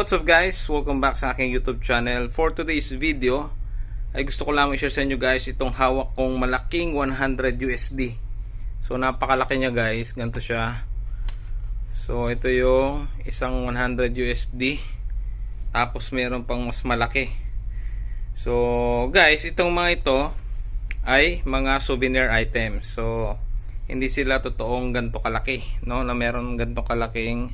What's up guys? Welcome back sa aking YouTube channel. For today's video, ay gusto ko lang i-share sa inyo guys itong hawak kong malaking 100 USD. So napakalaki niya guys, ganito siya. So ito yung isang 100 USD. Tapos meron pang mas malaki. So guys, itong mga ito ay mga souvenir items. So hindi sila totoong ganito kalaki, no? Na meron ganito kalaking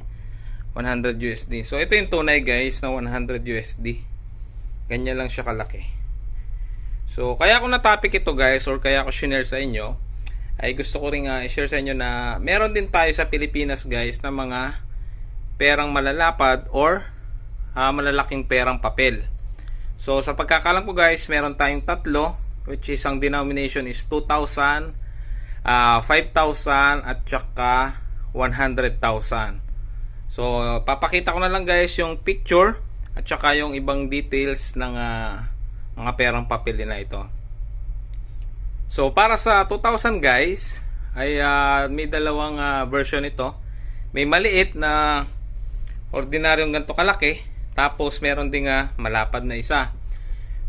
100 USD. So ito yung tunay guys na 100 USD. Ganyan lang siya kalaki. So kaya ko na topic ito guys or kaya ko share sa inyo ay gusto ko ring uh, i-share sa inyo na meron din tayo sa Pilipinas guys na mga perang malalapad or uh, malalaking perang papel. So sa pagkakalam ko guys, meron tayong tatlo which is ang denomination is 2,000, uh, 5,000 at saka 100,000. So, papakita ko na lang guys yung picture at saka yung ibang details ng uh, mga perang papel na ito. So, para sa 2,000 guys, ay uh, may dalawang uh, version ito. May maliit na ordinaryong ganito kalaki, tapos meron ding uh, malapad na isa.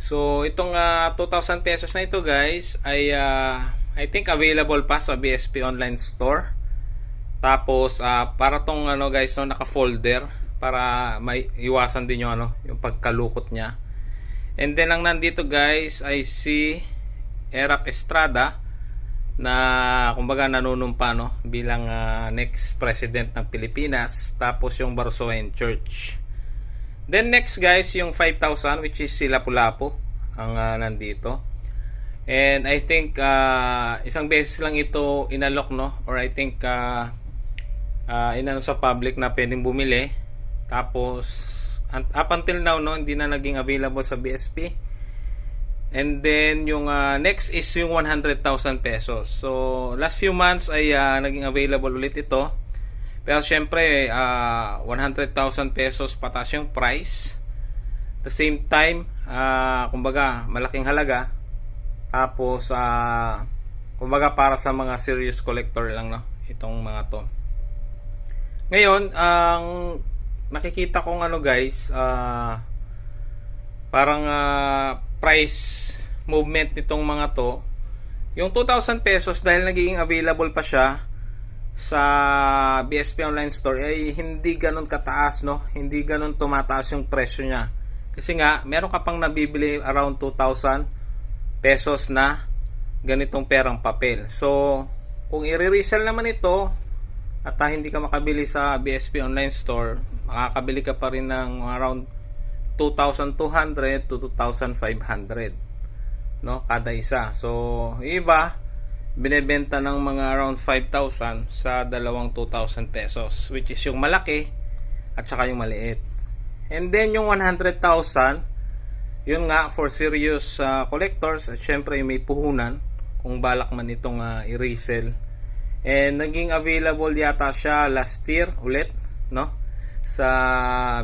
So, itong uh, 2,000 pesos na ito guys, ay uh, I think available pa sa BSP online store. Tapos uh, para tong ano guys no naka-folder para may iwasan din yung ano yung pagkalukot niya. And then ang nandito guys ay si Erap Estrada na kumbaga nanunumpa no bilang uh, next president ng Pilipinas tapos yung Barsoen Church. Then next guys yung 5,000 which is si Lapu-Lapu ang uh, nandito. And I think uh, isang beses lang ito inalok no or I think uh, uh, inano sa public na pwedeng bumili. Tapos up until now no hindi na naging available sa BSP. And then yung uh, next is yung 100,000 pesos. So last few months ay uh, naging available ulit ito. Pero syempre uh, 100,000 pesos patas yung price. The same time, uh, kumbaga malaking halaga. Tapos uh, kumbaga para sa mga serious collector lang no itong mga to. Ngayon, ang nakikita kong ano guys, uh, parang uh, price movement nitong mga to, yung 2,000 pesos dahil naging available pa siya sa BSP Online Store ay hindi ganun kataas no, hindi ganun tumataas yung presyo niya. Kasi nga, meron ka pang nabibili around 2,000 pesos na ganitong perang papel. So, kung i-resell naman ito, at uh, hindi ka makabili sa BSP online store, makakabili ka pa rin ng around 2,200 to 2,500 no kada isa. So, iba binebenta ng mga around 5,000 sa dalawang 2,000 pesos which is yung malaki at saka yung maliit. And then yung 100,000 yun nga for serious uh, collectors at syempre may puhunan kung balak man itong uh, i-resell And naging available yata siya last year ulit, no? Sa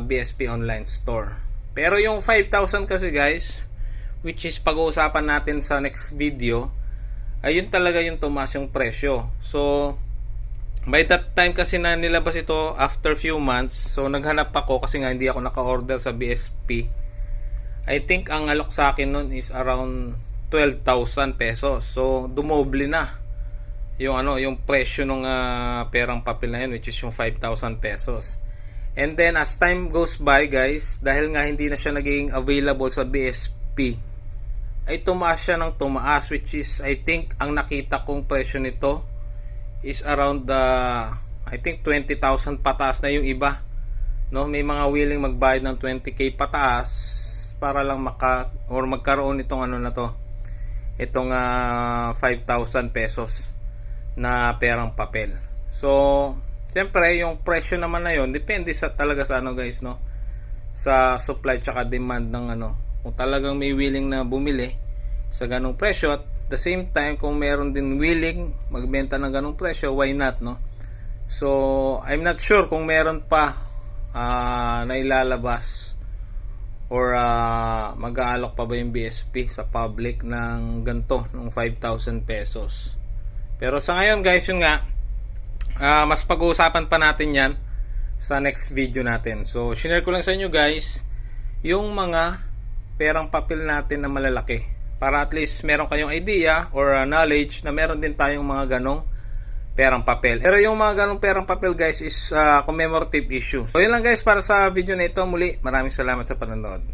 BSP online store. Pero yung 5,000 kasi guys, which is pag-uusapan natin sa next video, ayun talaga yung tumas yung presyo. So, by that time kasi na nilabas ito after few months, so naghanap ako kasi nga hindi ako naka-order sa BSP. I think ang alok sa akin nun is around 12,000 pesos. So, dumoble na yung ano yung presyo ng uh, perang papel na yun which is yung 5,000 pesos. And then as time goes by guys dahil nga hindi na siya naging available sa BSP ay tumaas siya ng tumaas which is I think ang nakita kong presyo nito is around the uh, I think 20,000 pataas na yung iba no? May mga willing magbayad ng 20k pataas para lang maka or magkaroon itong ano na to itong uh, ah, 5,000 pesos na perang papel. So, siyempre, yung presyo naman na yon depende sa talaga sa ano guys, no? Sa supply tsaka demand ng ano. Kung talagang may willing na bumili sa ganong presyo at the same time kung meron din willing magbenta ng ganong presyo, why not, no? So, I'm not sure kung meron pa uh, na ilalabas or uh, mag-aalok pa ba yung BSP sa public ng ganto ng 5,000 pesos. Pero sa ngayon guys, yung nga, uh, mas pag-uusapan pa natin yan sa next video natin. So, shinare ko lang sa inyo guys yung mga perang papel natin na malalaki. Para at least meron kayong idea or uh, knowledge na meron din tayong mga ganong perang papel. Pero yung mga ganong perang papel guys is uh, commemorative issue. So, yun lang guys para sa video na ito. Muli, maraming salamat sa panonood.